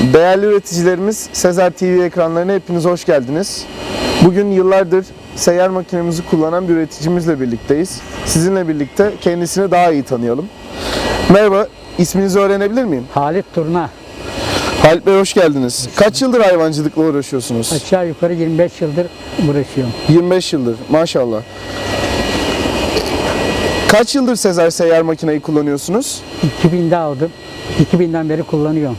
Değerli üreticilerimiz Sezer TV ekranlarına hepiniz hoş geldiniz. Bugün yıllardır seyyar makinemizi kullanan bir üreticimizle birlikteyiz. Sizinle birlikte kendisini daha iyi tanıyalım. Merhaba, isminizi öğrenebilir miyim? Halit Turna. Halit Bey hoş geldiniz. Kaç yıldır hayvancılıkla uğraşıyorsunuz? Aşağı yukarı 25 yıldır uğraşıyorum. 25 yıldır maşallah. Kaç yıldır Sezer seyyar makineyi kullanıyorsunuz? 2000'de aldım. 2000'den beri kullanıyorum.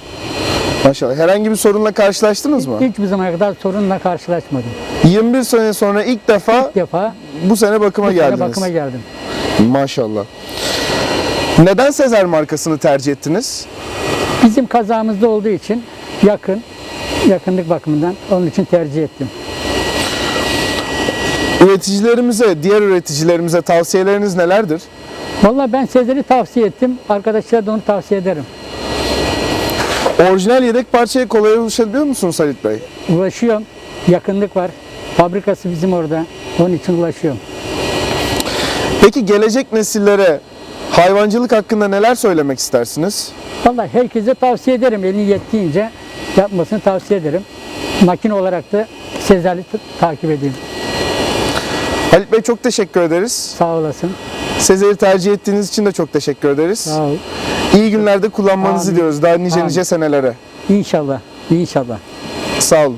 Maşallah. Herhangi bir sorunla karşılaştınız mı? Hiçbir zamana kadar sorunla karşılaşmadım. 21 sene sonra ilk defa İlk defa bu sene bakıma bu sene geldiniz. bakıma geldim. Maşallah. Neden Sezer markasını tercih ettiniz? Bizim kazamızda olduğu için yakın, yakınlık bakımından onun için tercih ettim. Üreticilerimize, diğer üreticilerimize tavsiyeleriniz nelerdir? Vallahi ben Sezer'i tavsiye ettim. Arkadaşlara da onu tavsiye ederim. Orijinal yedek parçaya kolay ulaşabiliyor musunuz Halit Bey? Ulaşıyorum. Yakınlık var. Fabrikası bizim orada. Onun için ulaşıyorum. Peki gelecek nesillere hayvancılık hakkında neler söylemek istersiniz? Vallahi herkese tavsiye ederim. Elini yettiğince yapmasını tavsiye ederim. Makine olarak da Sezer'i takip edeyim. Halit Bey çok teşekkür ederiz. Sağ olasın. Sezer'i tercih ettiğiniz için de çok teşekkür ederiz. Sağ ol. İyi günlerde kullanmanızı Amin. diliyoruz daha nice Amin. nice senelere. İnşallah. İnşallah. Sağ olun.